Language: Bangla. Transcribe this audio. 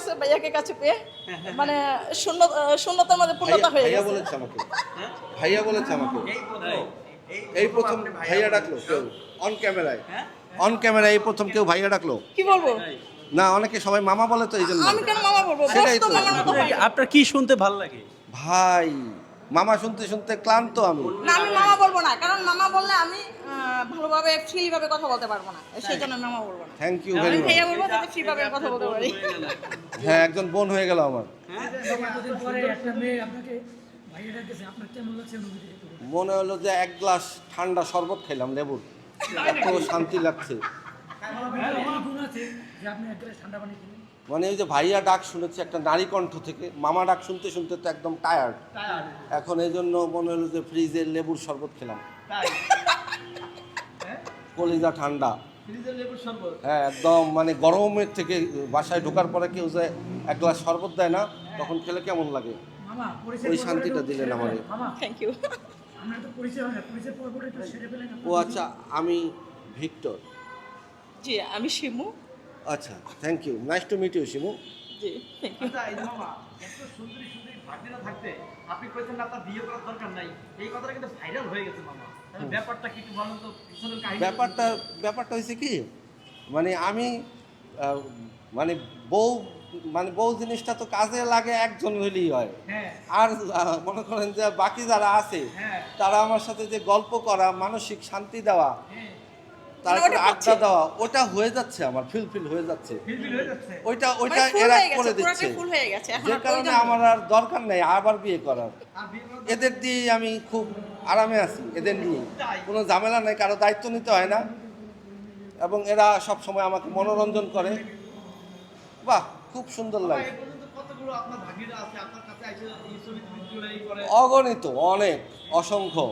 লাগছে ভাইয়াকে কাছে পেয়ে? মানে শূন্য শূন্যতার মধ্যে পূর্ণতা হয়ে ভাইয়া গেছে। বলেছে আমাকে। ভাইয়া বলেছে আমাকে। এই প্রথম ভাইয়া ডাকলো কেউ অন ক্যামেরায় অন ক্যামেরায় এই প্রথম কেউ ভাইয়া ডাকলো? কি বলব? না অনেকে সবাই মামা বলে তো এই জন্য। আমি কেন মামা বলব? সেটাই তো হয়। আপনার কি শুনতে ভালো লাগে? ভাই মামা শুনতে শুনতে ক্লান্ত আমি। না আমি মামা বলব না কারণ মামা বললে আমি ফ্রি ভাবে কথা বলতে পারব না। সেই জন্য আমি মামা বলব না। থ্যাংক ইউ ভেরি মাচ ভাইয়া বলব যাতে ফ্রি ভাবে কথা বলতে পারি। হ্যাঁ একজন বোন হয়ে গেল আমার। এতদিন পরে একটা মেয়ে আপনাকে ভাইয়া ডাকতেছে আপনার কেমন লাগছে অনুভূতি একটু বলুন। মনে হলো যে এক গ্লাস ঠান্ডা শরবত খেলাম লেবুর এত শান্তি লাগছে। আমার এমন গুণ আছে যে আপনি এক গ্লাস ঠান্ডা পানি খেলেন। মানে এই যে ভাইয়া ডাক শুনেছি একটা নারী কণ্ঠ থেকে মামা ডাক শুনতে শুনতে তো একদম টায়ার্ড এখন এই জন্য মনে হলো যে ফ্রিজের লেবুর শরবত খেলাম। কলিজা ঠান্ডা। হ্যাঁ একদম মানে গরমের থেকে বাসায় ঢোকার পরে কেউ যে এক গ্লাস শরবত দেয় না তখন খেলে কেমন লাগে? ওই শান্তিটা দিলেন আমারে। ও আচ্ছা আমি ভিক্টর। জি আমি শিমু। আচ্ছা thank you nice to meet you Shimu. জি আচ্ছা এই মামা এত সুন্দরী সুন্দরী ভাগ্নিরা থাকতে আপনি কইতেন না আপনার বিয়ে করার দরকার নাই। এই কথাটা কিন্তু ভাইরাল হয়ে গেছে মামা। ব্যাপারটা কি একটু বলেন তো পিছনের কাহিনী। ব্যাপারটা ব্যাপারটা হয়েছে কি মানে আমি মানে বউ মানে বউ জিনিসটা তো কাজে লাগে একজন হলেই হয়। হ্যাঁ। আর মনে করেন যে বাকি যারা আছে হ্যাঁ। তারা আমার সাথে যে গল্প করা মানসিক শান্তি দেওয়া হ্যাঁ। তারপরে ওটা আড্ডা দেওয়া ওটা হয়ে যাচ্ছে আমার ফিল ফিল হয়ে যাচ্ছে। ফিলফিল হয়ে যাচ্ছে। ওইটা ওইটা মানে এরা করে দিচ্ছে। পুরোটাই ফুল হয়ে গেছে। এখন যে কারণে আমার আর দরকার নেই আবার বিয়ে করার। আর বিয়ে করার এদের দিয়ে আমি খুব আরামে আছি এদের নিয়ে। কোনো ঝামেলা নেই কারও দায়িত্ব নিতে হয় না। এবং এরা সব সময় আমাকে মনোরঞ্জন করে। বাহ খুব সুন্দর লাগে। অগণিত অনেক অসংখ্য।